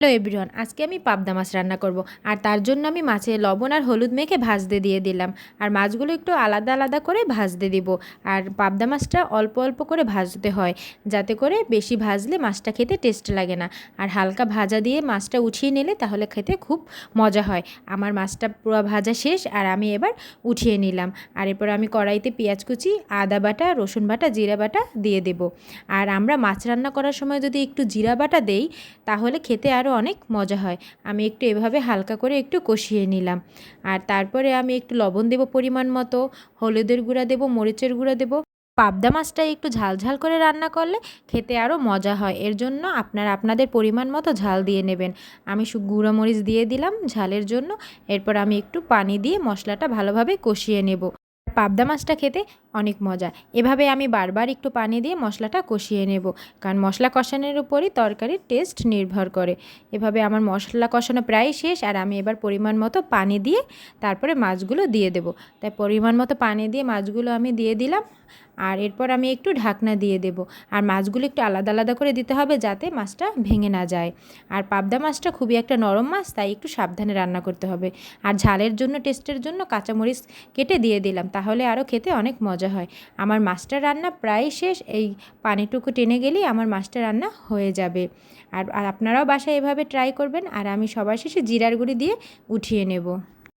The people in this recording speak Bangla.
হ্যালো এভরিওয়ান, আজকে আমি পাবদা মাছ রান্না করব। আর তার জন্য আমি মাছে লবণ আর হলুদ মেখে ভাজতে দিয়ে দিলাম। আর মাছগুলো একটু আলাদা আলাদা করে ভাজতে দিব। আর পাবদা মাছটা অল্প অল্প করে ভাজতে হয়, যাতে করে বেশি ভাজলে মাছটা খেতে টেস্ট লাগে না। আর হালকা ভাজা দিয়ে মাছটা উঠিয়ে নিলে তাহলে খেতে খুব মজা হয়। আমার মাছটা পুরো ভাজা শেষ আর আমি এবার উঠিয়ে নিলাম। আর এরপর আমি কড়াইতে পেঁয়াজ কুচি, আদা বাটা, রসুন বাটা, জিরা বাটা দিয়ে দেব। আর আমরা মাছ রান্না করার সময় যদি একটু জিরা বাটা দেই, তাহলে খেতে আরও অনেক মজা হয়। আমি একটু এভাবে হালকা করে একটু কষিয়ে নিলাম। আর তারপরে আমি একটু লবণ দেব পরিমাণ মতো, হলুদের গুঁড়া দেব, মরিচের গুঁড়া দেব। পাবদা মাছটা একটু ঝাল ঝাল করে রান্না করলে খেতে আরও মজা হয়। এর জন্য আপনারা আপনাদের পরিমাণ মতো ঝাল দিয়ে নেবেন। আমি গুঁড়ো মরিচ দিয়ে দিলাম ঝালের জন্য। এরপর আমি একটু পানি দিয়ে মশলাটা ভালোভাবে কষিয়ে নেব। পাবদা মাছটা খেতে অনেক মজা। এভাবে আমি বারবার একটু পানি দিয়ে মশলাটা কষিয়ে নেব, কারণ মশলা কষানোর উপরই তরকারির টেস্ট নির্ভর করে। এভাবে আমার মশলা কষানো প্রায় শেষ, আর আমি এবার পরিমাণ মতো পানি দিয়ে তারপরে মাছগুলো দিয়ে দেব। তাই পরিমাণ মতো পানি দিয়ে মাছগুলো আমি দিয়ে দিলাম। আর এরপর আমি একটু ঢাকনা দিয়ে দেব। আর মাছগুলো একটু আলাদা আলাদা করে দিতে হবে যাতে মাছটা ভেঙে না যায়। আর পাবদা মাছটা খুবই একটা নরম মাছ, তাই একটু সাবধানে রান্না করতে হবে। আর ঝালের জন্য, টেস্টের জন্য কাঁচামরিচ কেটে দিয়ে দিলাম, তাহলে আরও খেতে অনেক মজা হয়। আমার মাছটা রান্না প্রায় শেষ, এই পানিটুকু টেনে গেলেই আমার মাছটা রান্না হয়ে যাবে। আর আপনারাও বাসায় এভাবে ট্রাই করবেন, আর আমি সবার শেষে জিরার গুঁড়ি দিয়ে উঠিয়ে নেব।